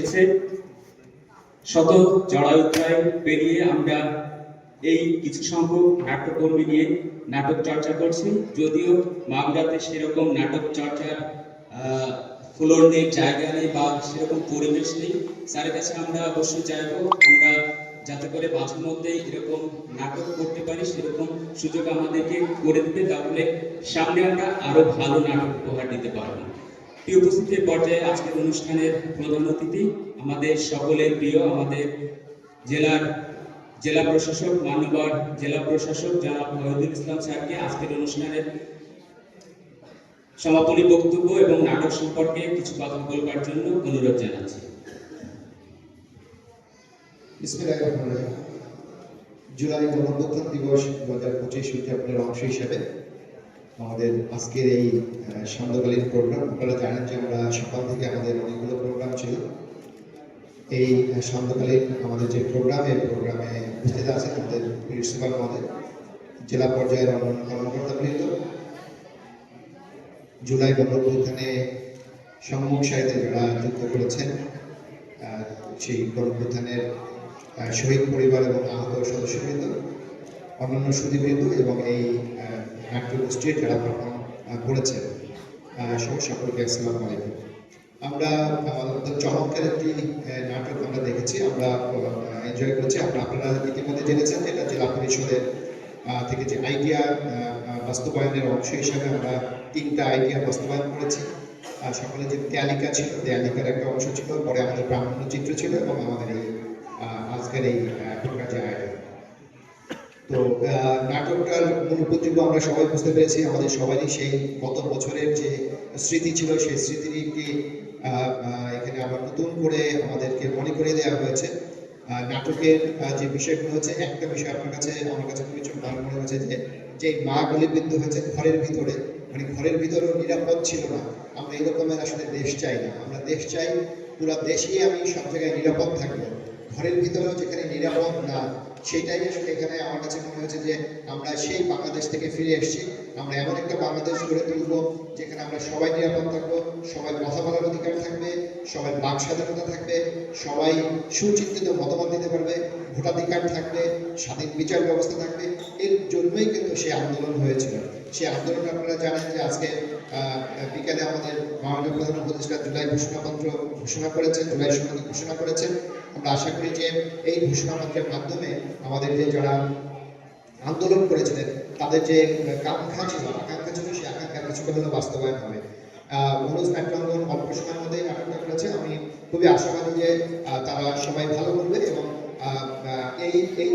হয়েছে শত জড়ায়ুত্রায় পেরিয়ে আমরা এই কিছু সংখ্যক নাট্যকর্মী নিয়ে নাটক চর্চা করছি। যদিও মাগুরাতে সেরকম নাটক চর্চার ফ্লোর নেই জায়গা নেই বা সেরকম পরিবেশ নেই। স্যারের কাছে আমরা অবশ্যই চাইব আমরা যাতে করে মাঝে মধ্যে এরকম নাটক করতে পারি, সেরকম সুযোগ আমাদেরকে করে দিতে। তাহলে সামনে আমরা আরও ভালো নাটক উপহার দিতে পারব। প্রিয় উপস্থিতির পর্যায়ে আজকের অনুষ্ঠানের প্রধান অতিথি আমাদের সকলের প্রিয় আমাদের জেলার জেলা প্রশাসক মান্যবর জেলা প্রশাসক জনাব মহিদুল ইসলাম স্যারকে আজকের অনুষ্ঠানের সমাপনী বক্তব্য এবং নাটক সম্পর্কে কিছু কথা বলবার জন্য অনুরোধ জানাচ্ছি। জুলাই গণঅভ্যুত্থান দিবস দু হাজার পঁচিশ অংশ হিসেবে আমাদের আজকের এই সান্ধ্যকালীন প্রোগ্রাম আপনারা জানেন যে আমরা সকাল থেকে আমাদের অনেকগুলো প্রোগ্রাম ছিল। এই সান্ধ্যকালীন আমাদের যে প্রোগ্রাম এই প্রোগ্রামে উপস্থিত আছেন আমাদের প্রিন্সিপাল মহোদয় জেলা পর্যায়ের অন্যান্য কর্মকর্তাবৃন্দ জুলাই গণঅভ্যুত্থানে সম্মুখ সাহিত্যে যারা যুক্ত করেছেন সেই গণপ্রধানের শহীদ পরিবার এবং আহত সদস্যবৃন্দ, অন্যান্য সুদীবৃন্দ এবং এই নাট্য গোষ্ঠীর যারা পারফর্ম করেছেন সকলকে আসসালামু আলাইকুম আমরা চমৎকার একটি নাটক আমরা দেখেছি, আমরা এনজয় করেছি। আমরা আপনারা ইতিমধ্যে জেনেছেন এটা জেলা পরিষদের থেকে যে আইডিয়া বাস্তবায়নের অংশ হিসাবে আমরা তিনটা আইডিয়া বাস্তবায়ন করেছি। সকলে যে দেয়ালিকা ছিল দেয়ালিকার একটা অংশ ছিল, পরে আমাদের ব্রাহ্মণ চিত্র ছিল এবং আমাদের এই আজকের এই প্রকার যে আয়োজন। তো নাটকটার মূল উপদ্রব আমরা সবাই বুঝতে পেরেছি, আমাদের সবারই সেই গত বছরের যে স্মৃতি ছিল, সেই স্মৃতির একটি এখানে আবার নতুন করে আমাদেরকে মনে করিয়ে দেওয়া হয়েছে। নাটকের যে বিষয়গুলো হচ্ছে, একটা বিষয় আপনার কাছে, আমার কাছে চোখ ভালো মনে হয়েছে যে যে মা গলিবিদ্ধ হয়েছে ঘরের ভিতরে মানে ঘরের ভিতরেও নিরাপদ ছিল না। আমরা এরকমের আসলে দেশ চাই না। আমরা দেশ চাই, পুরো দেশেই আমি সব জায়গায় নিরাপদ থাকব। ঘরের ভিতরেও যেখানে নিরাপদ না, সেইটাই আসলে এখানে আমার কাছে মনে হয়েছে যে আমরা সেই বাংলাদেশ থেকে ফিরে এসেছি। আমরা এমন একটা বাংলাদেশ গড়ে তুলবো যেখানে আমরা সবাই নিরাপদ থাকব, সবাই কথা বলার অধিকার থাকবে, সবাই বাক স্বাধীনতা থাকবে, সবাই সুচিন্তিত মতামত দিতে পারবে, ভোটাধিকার থাকবে, স্বাধীন বিচার ব্যবস্থা থাকবে। এর জন্যই কিন্তু সেই আন্দোলন হয়েছিল। সেই আন্দোলন আপনারা জানেন যে আজকে বিকালে আমাদের মাননীয় প্রধান উপদেষ্টা জুলাই ঘোষণাপত্র ঘোষণা করেছেন, জুলাই সনদ ঘোষণা করেছেন। আমরা আশা যে এই ঘোষণাপত্রের মাধ্যমে আমাদের যে যারা আন্দোলন করেছিলেন, তাদের যে কাঙ্ক্ষা ছিল, আকাঙ্ক্ষা ছিল, সেই আকাঙ্ক্ষা কিছুটা হলেও বাস্তবায়ন হবে। মনোজ নাট্যাঙ্গন অল্প সময়ের মধ্যে নাটকটা করেছে। আমি খুবই আশাবাদী যে তারা সবাই ভালো করবে এবং এই এই